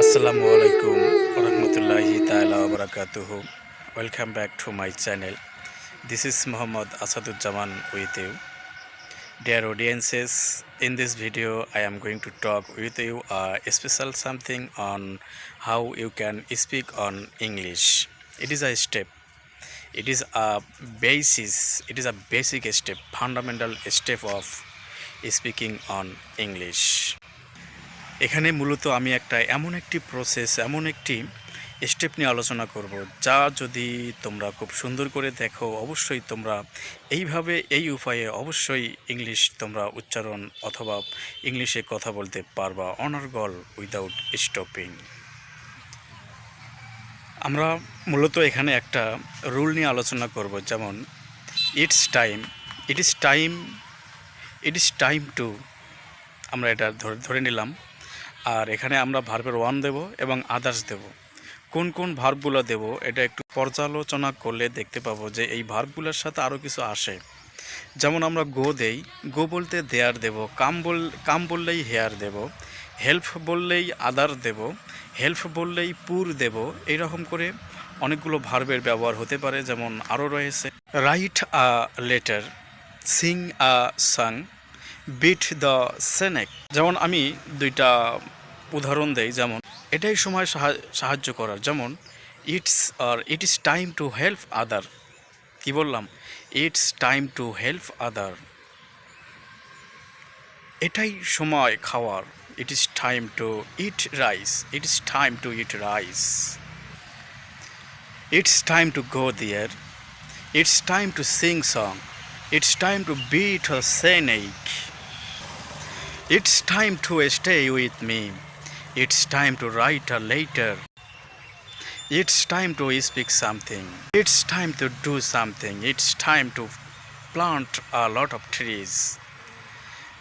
আসসালামু আলাইকুম রহমতুল্লাহি তালা বরাকাতুহ welcome back to my channel this is Mohammad Asaduzzaman with you Dear audiences, in this video I am going to talk with you a special something on how you can speak on English. It is a step It is a basis. It is a basic step, fundamental step of speaking on English. এখানে মূলত আমি একটা এমন একটি process এমন একটি step নিয়ে আলোচনা করব যা যদি তোমরা খুব সুন্দর করে দেখো অবশ্যই তোমরা এইভাবে এই উপায়ে অবশ্যই ইংলিশ তোমরা উচ্চারণ অথবা ইংলিশে কথা বলতে পারবা অনার্গল উইদাউট স্টপিং আমরা মূলত এখানে একটা রুল নিয়ে আলোচনা করব, যেমন it's time, it is time, it is time to, আমরা এটা ধরে ধরে নিলাম। আর এখানে আমরা ভার্বের ওয়ান দেব এবং আদার্স দেব। কোন কোন ভার্বগুলো দেব, এটা একটু পর্যালোচনা করলে দেখতে পাবো যে এই ভার্বগুলোর সাথে আরও কিছু আসে। যেমন আমরা গো দেই গো বলতে দেয়ার দেব, কাম বল, কাম বললেই হেয়ার দেব। হেল্প বললেই আদার দেব, হেল্প বললেই পুর দেব, এইরকম করে অনেকগুলো ভার্বের ব্যবহার হতে পারে, যেমন আরও রয়েছে, write a letter, sing a song, beat the snake. যেমন আমি দুইটা উদাহরণ দেই, যেমন, এটাই সময় সাহা- সাহায্য করার, যেমন, it's R it is time to help other. কি বললাম? It's time to help other. এটাই সময় খাওয়ার। it is time to eat rice it is time to eat rice it's time to go there it's time to sing song it's time to beat a snake it's time to stay with me it's time to write a letter it's time to speak something it's time to do something it's time to plant a lot of trees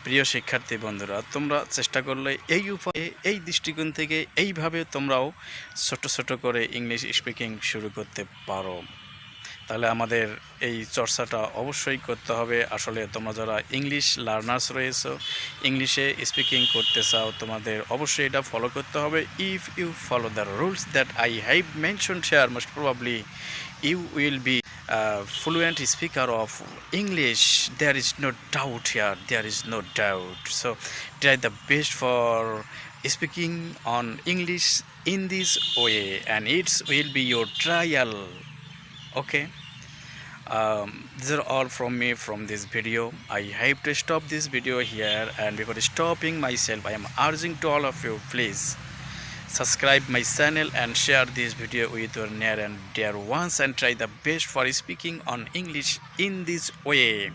প্রিয় শিক্ষার্থী বন্ধুরা, তোমরা চেষ্টা করলে এই উপায়ে এই দৃষ্টিকোণ থেকে এইভাবে তোমরাও ছোট ছোট করে ইংলিশ স্পিকিং শুরু করতে পারো। তাহলে আমাদের এই চর্চাটা অবশ্যই করতে হবে। আসলে তোমরা যারা ইংলিশ লার্নার্স রয়েছো ইংলিশে স্পিকিং করতে চাও, তোমাদের অবশ্যই এটা ফলো করতে হবে। If you follow the rules that I have mention here most probably you will be fluent speaker of English, there is no doubt here, there is no doubt. So try the best for speaking on English in this way and it will be your trial. Okay. Um, these are all from me from this video i have to stop this video here and before stopping myself i am urging to all of you please subscribe my channel and share this video with your near and dear ones and try the best for speaking on english in this way